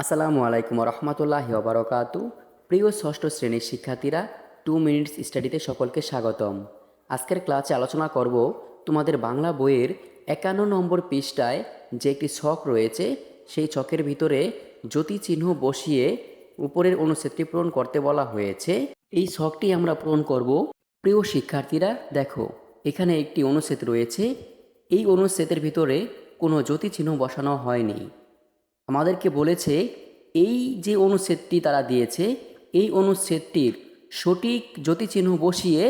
আসসালামু আলাইকুম রহমতুল্লাহি ওবরকাতু। প্রিয় ষষ্ঠ শ্রেণির শিক্ষার্থীরা, টু মিনিটস স্টাডিতে সকলকে স্বাগতম। আজকের ক্লাসে আলোচনা করব তোমাদের বাংলা বইয়ের একান্ন নম্বর পৃষ্ঠায় যে একটি ছক রয়েছে, সেই ছকের ভিতরে জ্যোতি চিহ্ন বসিয়ে উপরের অনুচ্ছেদটি পূরণ করতে বলা হয়েছে। এই ছকটি আমরা পূরণ করব। প্রিয় শিক্ষার্থীরা, দেখো, এখানে একটি অনুচ্ছেদ রয়েছে। এই অনুচ্ছেদের ভিতরে কোনো জ্যোতি চিহ্ন বসানো হয়নি। আমাদেরকে বলেছে, এই যে অনুচ্ছেদটি তারা দিয়েছে, এই অনুচ্ছেদটির সঠিক জ্যোতিচিহ্ন বসিয়ে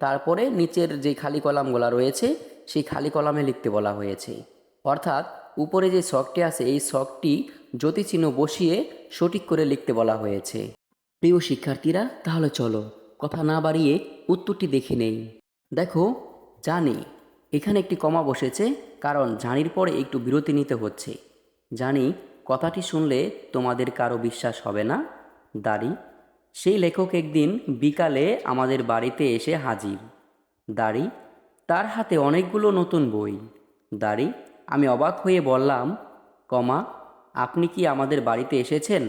তারপরে নিচের যে খালি কলামগুলা রয়েছে, সেই খালি কলামে লিখতে বলা হয়েছে। অর্থাৎ উপরে যে শখটি আছে, এই শখটি জ্যোতিচিহ্ন বসিয়ে সঠিক করে লিখতে বলা হয়েছে। প্রিয় শিক্ষার্থীরা, তাহলে চলো কথা না বাড়িয়ে উত্তরটি দেখে নেই। দেখো, জানি, এখানে একটি কমা বসেছে, কারণ জানির পরে একটু বিরতি নিতে হচ্ছে। জানি কথাটি শুনলে তোমাদের কারও বিশ্বাস হবে না? দাড়ি, সেই লেখক একদিন বিকালে আমাদের বাড়িতে এসে হাজির। দাড়ি, তার হাতে অনেকগুলো নতুন বই। দাড়ি, আমি অবাক হয়ে বললাম, কমা, আপনি কি আমাদের বাড়িতে এসেছেন?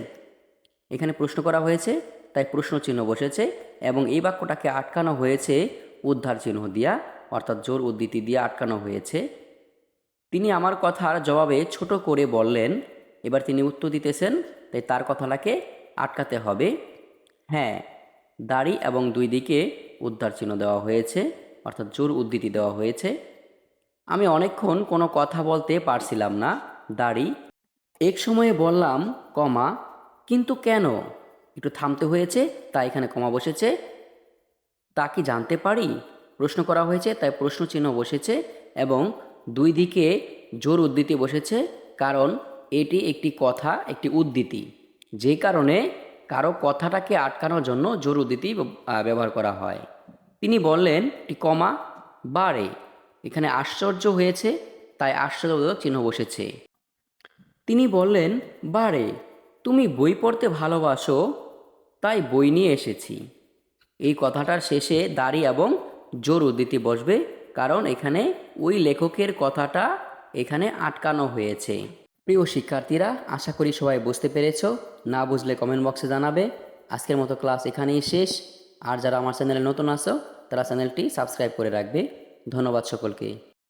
এখানে প্রশ্ন করা হয়েছে, তাই প্রশ্ন চিহ্ন বসেছে এবং এই বাক্যটাকে আটকানো হয়েছে উদ্ধার চিহ্ন দিয়া, অর্থাৎ জোর উদ্ধৃতি দিয়ে আটকানো হয়েছে। তিনি আমার কথার জবাবে ছোট করে বললেন এবার তিনি উত্তর দিতেছেন, তাই তার কথাটাকে আটকাতে হবে। হ্যাঁ দাড়ি এবং দুই দিকে উদ্ধার চিহ্ন দেওয়া হয়েছে, অর্থাৎ জোর উদ্ধৃতি দেওয়া হয়েছে। আমি অনেকক্ষণ কোনো কথা বলতে পারছিলাম না, দাড়ি। এক সময়ে বললাম, কমা, কিন্তু কেন? একটু থামতে হয়েছে, তাই এখানে কমা বসেছে। তা কি জানতে পারি? প্রশ্ন করা হয়েছে, তাই প্রশ্ন চিহ্ন বসেছে এবং দুই দিকে জোর উদ্ধৃতি বসেছে, কারণ এটি একটি কথা, একটি উদ্ধৃতি। যে কারণে কারও কথাটাকে আটকানোর জন্য জোর উদ্ধৃতি ব্যবহার করা হয়। তিনি বললেন টি কমা, বাড়ে। এখানে আশ্চর্য হয়েছে, তাই আশ্চর্য চিহ্ন বসেছে। তিনি বললেন বারে তুমি বই পড়তে ভালোবাসো, তাই বই নিয়ে এসেছি। এই কথাটার শেষে দাড়ি এবং জোর উদ্ধৃতি বসবে, কারণ এখানে ওই লেখকের কথাটা এখানে আটকানো হয়েছে। প্রিয় শিক্ষার্থীরা, আশা করি সবাই বুঝতে পেরেছ। না বুঝলে কমেন্ট বক্সে জানাবে। আজকের মতো ক্লাস এখানেই শেষ। আর যারা আমার চ্যানেলে নতুন আসো তারা চ্যানেলটি সাবস্ক্রাইব করে রাখবে। ধন্যবাদ সকলকে।